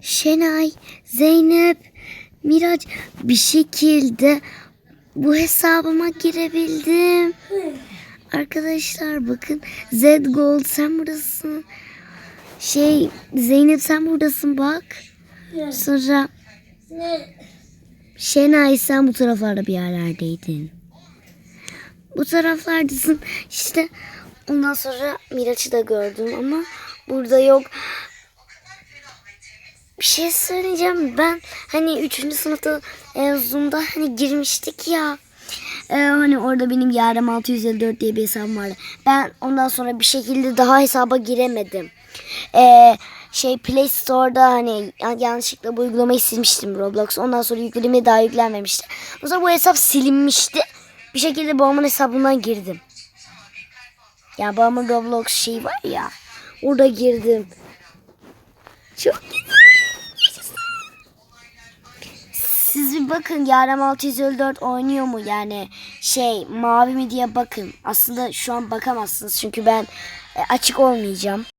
Şenay, Zeynep, Miraç bir şekilde bu hesabıma girebildim. Arkadaşlar bakın Z Gold sen buradasın. Şey Zeynep sen buradasın bak. Sonra Şenay sen bu taraflarda bir yerlerdeydin. Bu taraflardasın. İşte ondan sonra Miraç'ı da gördüm ama burada yok. Bir şey söyleyeceğim. Ben hani 3. sınıfta e, Zoom'da hani girmiştik ya. E, hani orada benim yarım 654 diye bir hesabım vardı. Ben ondan sonra bir şekilde daha hesaba giremedim. E, şey Play Store'da hani yan- yanlışlıkla bu uygulamayı silmiştim Roblox. Ondan sonra yüklediğimde daha yüklenmemişti. O zaman bu hesap silinmişti. Bir şekilde babamın hesabından girdim. Ya babamın Roblox şeyi var ya. Orada girdim. Siz bir bakın Yarem 654 oynuyor mu yani şey mavi mi diye bakın. Aslında şu an bakamazsınız çünkü ben e, açık olmayacağım.